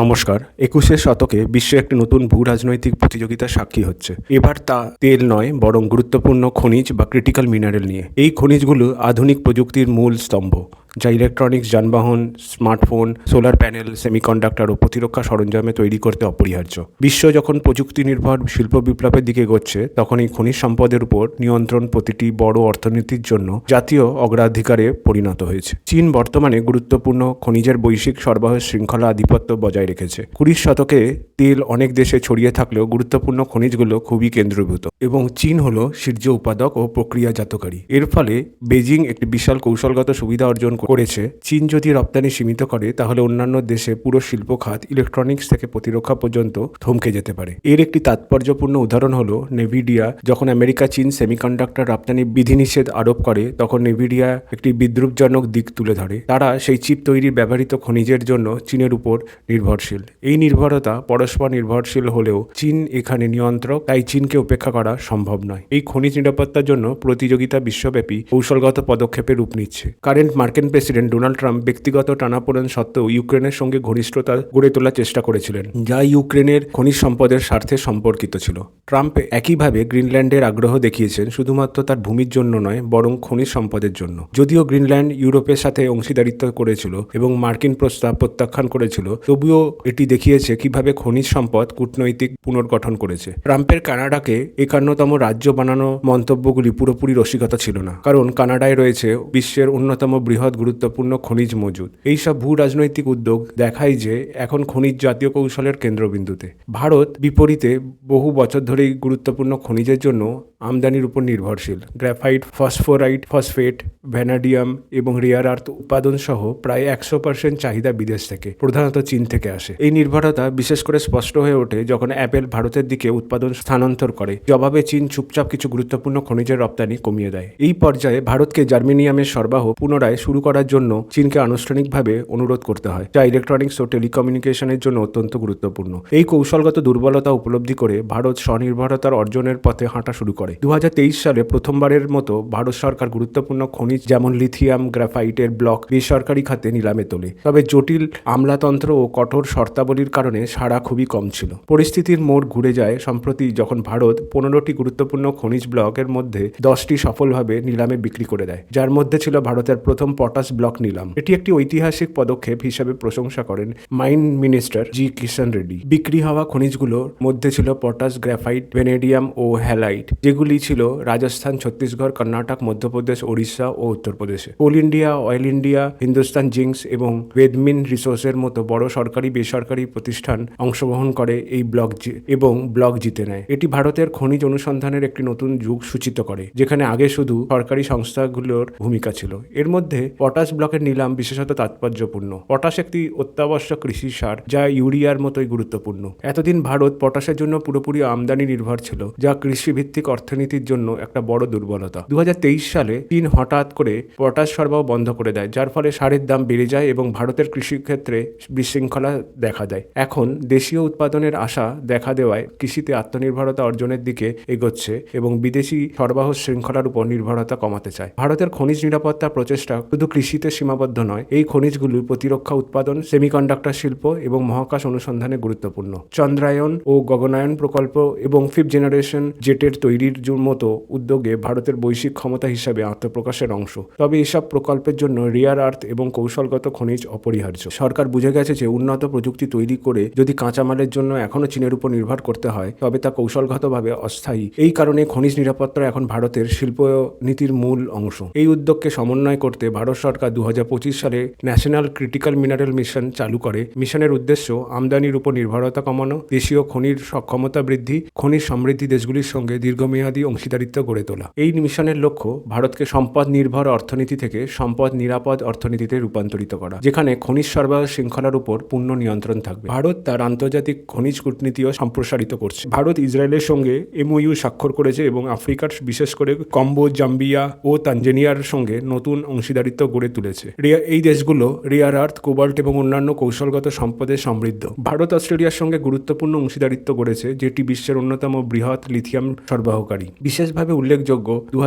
নমস্কার একুশের শতকে বিশ্ব একটি নতুন ভূ রাজনৈতিক প্রতিযোগিতার সাক্ষী হচ্ছে। এবার তা তেল নয়, বরং গুরুত্বপূর্ণ খনিজ বা ক্রিটিক্যাল মিনারেল নিয়ে। এই খনিজগুলো আধুনিক প্রযুক্তির মূল স্তম্ভ। যা ইলেকট্রনিক্স যানবাহন স্মার্টফোন সোলার প্যানেল সেমিকন্ডাক্টর ও প্রতিরক্ষা সরঞ্জামে তৈরি করতে অপরিহার্য। বিশ্ব যখন প্রযুক্তি নির্ভর শিল্প বিপ্লবের দিকে এগোচ্ছে, তখন এই খনিজ সম্পদের উপর নিয়ন্ত্রণ প্রতিটি বড় অর্থনীতির জন্য জাতীয় অগ্রাধিকারে পরিণত হয়েছে। চীন বর্তমানে গুরুত্বপূর্ণ খনিজের বৈশ্বিক সরবরাহ শৃঙ্খলা আধিপত্য বজায় রেখেছে। কুড়ির শতকে তেল অনেক দেশে ছড়িয়ে থাকলেও গুরুত্বপূর্ণ খনিজগুলো খুবই কেন্দ্রীভূত এবং চীন হলো সূর্য উৎপাদক ও প্রক্রিয়াজাতকারী। এর ফলে বেজিং একটি বিশাল কৌশলগত সুবিধা অর্জন করেছে, চীন যদি রপ্তানি সীমিত করে, তাহলে অন্যান্য দেশে পুরো শিল্প খাত ইলেকট্রনিক্স থেকে প্রতিরক্ষা পর্যন্ত থমকে যেতে পারে। এর একটি তাৎপর্যপূর্ণ উদাহরণ হলো নেভিডিয়া যখন আমেরিকা চীন সেমিকন্ডাক্টর রপ্তানি বিধিনিষেধ আরোপ করে, তখন নেভিডিয়া একটি বিদ্রুপজনক দিক তুলে ধরে। তারা সেই চিপ তৈরির ব্যবহৃত খনিজের জন্য চীনের উপর নির্ভরশীল। এই নির্ভরতা পরস্পর নির্ভরশীল হলেও চীন এখানে নিয়ন্ত্রক, তাই চীনকে উপেক্ষা করা সম্ভব নয়। এই খনিজ নিরাপত্তার জন্য প্রতিযোগিতা বিশ্বব্যাপী কৌশলগত পদক্ষেপে রূপ নিচ্ছে। কারেন্ট মার্কিন প্রেসিডেন্ট ডোনাল্ড ট্রাম্প ব্যক্তিগত টানাপোড়েন সত্ত্বেও ইউক্রেনের সঙ্গে ঘনিষ্ঠতা গড়ে তোলার চেষ্টা করেছিলেন, যা ইউক্রেনের খনিজ সম্পদের স্বার্থে সম্পর্কিত ছিল। ট্রাম্প একইভাবে গ্রিনল্যান্ডের আগ্রহ দেখিয়েছেন শুধুমাত্র তার ভূমির জন্য নয়, বরং খনিজ সম্পদের জন্য। যদিও গ্রিনল্যান্ড ইউরোপের সাথে অংশীদারিত্ব করেছিল এবং মার্কিন প্রস্তাব প্রত্যাখ্যান করেছিল, তবুও এটি দেখিয়েছে কীভাবে খনিজ সম্পদ কূটনৈতিক পুনর্গঠন করেছে। ট্রাম্পের কানাডাকে একান্নতম রাজ্য বানানো মন্তব্যগুলি পুরোপুরি রসিকতা ছিল না, কারণ কানাডায় রয়েছে বিশ্বের অন্যতম বৃহৎ গুরুত্বপূর্ণ খনিজ মজুদ। এইসব ভূ রাজনৈতিক উদ্যোগ দেখায় যে এখন খনিজ জাতীয় কৌশলের কেন্দ্রবিন্দুতে। ভারত বিপরীতে বহু বছর ধরেই গুরুত্বপূর্ণ খনিজের জন্য আমদানির উপর নির্ভরশীল। গ্রাফাইট, ফসফোরাইট, ফসফেট, ভ্যানাডিয়াম এবং রেয়ার আর্থ উৎপাদন সহ প্রায় একশো পার্সেন্ট চাহিদা বিদেশ থেকে, প্রধানত চীন থেকে আসে। এই নির্ভরতা বিশেষ করে স্পষ্ট হয়ে ওঠে যখন অ্যাপেল ভারতের দিকে উৎপাদন স্থানান্তর করে। জবাবে চীন চুপচাপ কিছু গুরুত্বপূর্ণ খনিজের রপ্তানি কমিয়ে দেয়। এই পর্যায়ে ভারতকে জার্মেনিয়ামের সরবরাহ পুনরায় শুরু করার জন্য চীনকে আনুষ্ঠানিকভাবে অনুরোধ করতে হয়, যা ইলেকট্রনিক্স ও টেলিকমিউনিকেশনের জন্য অত্যন্ত গুরুত্বপূর্ণ। এই কৌশলগত দুর্বলতা উপলব্ধি করে ভারত স্বনির্ভরতার অর্জনের পথে হাঁটা শুরু করে। দু হাজার তেইশ সালে প্রথমবারের মতো ভারত সরকার গুরুত্বপূর্ণ খনিজ, যেমন লিথিয়াম, গ্রাফাইটের ব্লক, বেসরকারি খাতে নিলামে তোলে। তবে জটিল আমলাতন্ত্র ও কঠোর শর্তাবলীর কারণে সাড়া খুবই কম ছিল। পরিস্থিতির মোড় ঘুরে যায় সম্প্রতি যখন ভারত পনেরোটি গুরুত্বপূর্ণ খনিজ ব্লকের মধ্যে দশটি সফলভাবে নিলামে বিক্রি করে দেয়, যার মধ্যে ছিল ভারতের প্রথম পটাশ ব্লক নিলাম। এটি একটি ঐতিহাসিক পদক্ষেপ হিসাবে প্রশংসা করেন mine minister G Kishan Reddy. বিক্রি হওয়া খনিজগুলোর মধ্যে ছিল পটাশ, গ্রাফাইট ভেনেডিয়াম ও হ্যালাইট। যেগুলি ছিল রাজস্থান, ছত্তিশগড়, কর্ণাটক, মধ্যপ্রদেশ, ওড়িশা ও উত্তরপ্রদেশে Coal India, Oil India, Hindustan Zincs এবং বেদমিন রিসোর্সের মতো বড় সরকারি, বেসরকারি প্রতিষ্ঠান অংশগ্রহণ করে এই ব্লক এবং ব্লক জিতে নেয়। এটি ভারতের খনিজ অনুসন্ধানের একটি নতুন যুগ সূচিত করে, যেখানে আগে শুধু সরকারি সংস্থাগুলোর ভূমিকা ছিল। এর মধ্যে পটাশ ব্লকের নিলাম বিশেষত তাৎপর্যপূর্ণ। পটাশ একটি অত্যাবশ্যক কৃষি সার, যা ইউরিয়ার মতোই গুরুত্বপূর্ণ। এতদিন ভারত পটাশের জন্য পুরোপুরি আমদানি নির্ভর ছিল, যা কৃষিভিত্তিক অর্থনীতির জন্য একটা বড় দুর্বলতা। দু হাজার তেইশ সালে চীন হঠাৎ করে পটাশ সরবরাহ বন্ধ করে দেয়, যার ফলে সারের দাম বেড়ে যায় এবং ভারতের কৃষিক্ষেত্রে বিশৃঙ্খলা দেখা দেয়। এখন দেশীয় উৎপাদনের আশা দেখা দেওয়ায় কৃষিতে আত্মনির্ভরতা অর্জনের দিকে এগোচ্ছে এবং বিদেশি সরবরাহ শৃঙ্খলার উপর নির্ভরতা কমাতে চায়। ভারতের খনিজ নিরাপত্তা প্রচেষ্টা শুধু কৃষিতে সীমাবদ্ধ নয়। এই খনিজগুলি প্রতিরক্ষা উৎপাদন সেমিকন্ডাক্টর শিল্প এবং মহাকাশ অনুসন্ধানে গুরুত্বপূর্ণ। চন্দ্রায়ন ও গগনায়ন প্রকল্প এবং ফিফথ জেনারেশন জেটের তৈরির মতো উদ্যোগে ভারতের বৈশ্বিক ক্ষমতা হিসাবে আত্মপ্রকাশের অংশ। তবে এসব প্রকল্পের জন্য রিয়ার আর্থ এবং কৌশলগত খনিজ অপরিহার্য। সরকার বুঝে গেছে যে উন্নত প্রযুক্তি তৈরি করে যদি কাঁচামালের জন্য এখনও চীনের উপর নির্ভর করতে হয়, তবে তা কৌশলগতভাবে অস্থায়ী। এই কারণে খনিজ নিরাপত্তা এখন ভারতের শিল্প নীতির মূল অংশ। এই উদ্যোগকে সমন্বয় করতে ভারত সরকার দু হাজার পঁচিশ সালে ন্যাশনাল ক্রিটিক্যাল মিনারেল মিশন চালু করে। মিশনের উদ্দেশ্য আমদানির উপর নির্ভরতা কমানো, দেশীয় খনির সক্ষমতা বৃদ্ধি, খনিজ সমৃদ্ধি দেশগুলির সঙ্গে দীর্ঘমেয়াদী অংশীদারিত্ব গড়ে তোলা। এই মিশনের লক্ষ্য ভারতকে সম্পদ নির্ভর অর্থনীতি থেকে সম্পদ নিরাপদ অর্থনীতিতে রূপান্তরিত করা, যেখানে খনিজ সরবরাহ শৃঙ্খলার উপর পূর্ণ নিয়ন্ত্রণ থাকবে। ভারত তার আন্তর্জাতিক খনিজ কূটনীতিও সম্প্রসারিত করছে। ভারত ইসরায়েলের সঙ্গে এমওইউ স্বাক্ষর করেছে এবং আফ্রিকার, বিশেষ করে কম্বো জাম্বিয়া ও তানজেনিয়ার সঙ্গে নতুন অংশীদারিত্ব গড়ে তুলেছে। রিয়া- এই দেশগুলো রিয়ার আর্থ, কোবাল্ট এবং অন্যান্য কৌশলগত সম্পদে সমৃদ্ধ। ভারত, অস্ট্রেলিয়ার সঙ্গে গুরুত্বপূর্ণ অংশীদারিত্ব করেছে যেটি বিশ্বের অন্যতম বৃহৎ লিথিয়াম সরবরাহকারী। বিশেষভাবে উল্লেখযোগ্য দু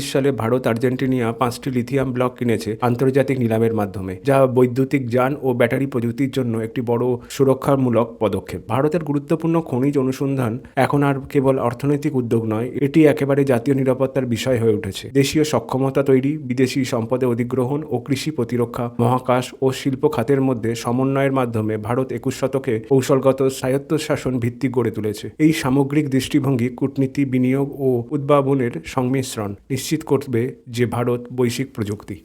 সালে ভারত আর্জেন্টিনিয়া পাঁচটি লিথিয়াম ব্লক কিনেছে আন্তর্জাতিক নিলামের মাধ্যমে, যা বৈদ্যুতিক যান ও ব্যাটারি প্রযুক্তির জন্য একটি বড় সুরক্ষামূলক পদক্ষেপ। ভারতের গুরুত্বপূর্ণ খনিজ অনুসন্ধান এখন আর কেবল অর্থনৈতিক উদ্যোগ নয়, এটি একেবারে জাতীয় নিরাপত্তার বিষয় হয়ে উঠেছে। দেশীয় সক্ষমতা তৈরি, বিদেশি সম্পদে অধিগ্রহণ ও কৃষি প্রতিরক্ষা, মহাকাশ ও শিল্প খাতের মধ্যে সমন্বয়ের মাধ্যমে ভারত একুশ শতকে কৌশলগত স্বায়ত্তশাসন ভিত্তি গড়ে তুলেছে। এই সামগ্রিক দৃষ্টিভঙ্গি কূটনীতি বিনিয়োগ ও উদ্ভাবনের সংমিশ্রণ নিশ্চিত করবে যে ভারত বৈশ্বিক প্রযুক্তি।